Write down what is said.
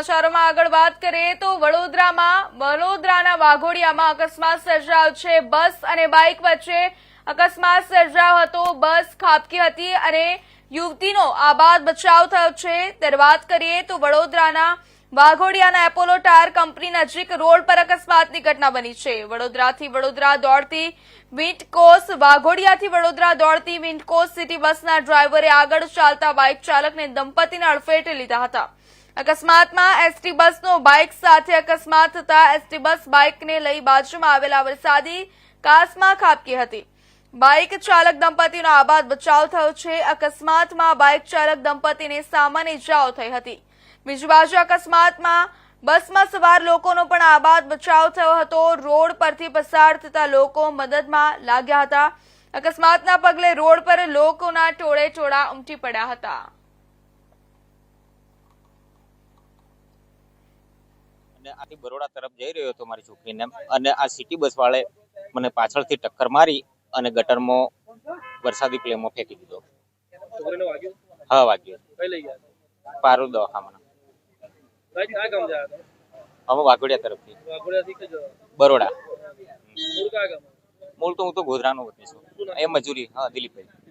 સમાચારોમાં આગળ વાત કરીએ તો વડોદરામાં, વડોદરાના વાઘોડિયામાં અકસ્માત સર્જાયો છે. બસ અને બાઇક વચ્ચે અકસ્માત સર્જાયો હતો. બસ ખાબકી હતી અને યુવતીનો આબાદ બચાવ થયો છે. ત્યારે વાત કરીએ તો વડોદરાના વાઘોડિયાના એપોલો ટાયર કંપની નજીક રોડ પર અકસ્માતની ઘટના બની છે. વડોદરાથી વડોદરા દોડતી વિન્ટકોસ, વાઘોડિયાથી વડોદરા દોડતી વિન્ટકોસ સિટી બસના ડ્રાઈવરે આગળ ચાલતા બાઇક ચાલકને દંપતીને અડફેટે લીધા હતા. અકસ્માતમાં એસટી બસનો બાઇક સાથે અકસ્માત થતા એસટી બસ બાઇકને લઈ બાજુમાં આવેલા વરસાદી કાસમાં ખાબકી હતી. બાઇક ચાલક દંપતીનો આબાદ બચાવ થયો છે. અકસ્માતમાં બાઇક ચાલક દંપતીને સામાન્ય ઇજાઓ થઈ હતી. બીજી બાજુ અકસ્માતમાં બસમાં સવાર લોકોનો પણ આબાદ બચાવ થયો હતો. રોડ પરથી પસાર થતા લોકો મદદમાં લાગ્યા હતા. અકસ્માતના પગલે રોડ પર લોકોના ટોળે ટોળા ઉમટી પડ્યા હતા. અને આથી બરોડા તરફ જઈ રહ્યો હતો મારી છોકરીને અને આ સિટી બસ વાળે મને પાછળથી ટક્કર મારી અને ગટરમાં વરસાદી પ્લેમાં ફેંકી દીધો. હા વાગ્યો. પારુ હતા અમે વાઘોડિયા તરફથી. બરોડા. મૂળ મૂળ તો હું તો ગોધરાનો વતની છું. એ મજૂરી. હા દિલીપભાઈ.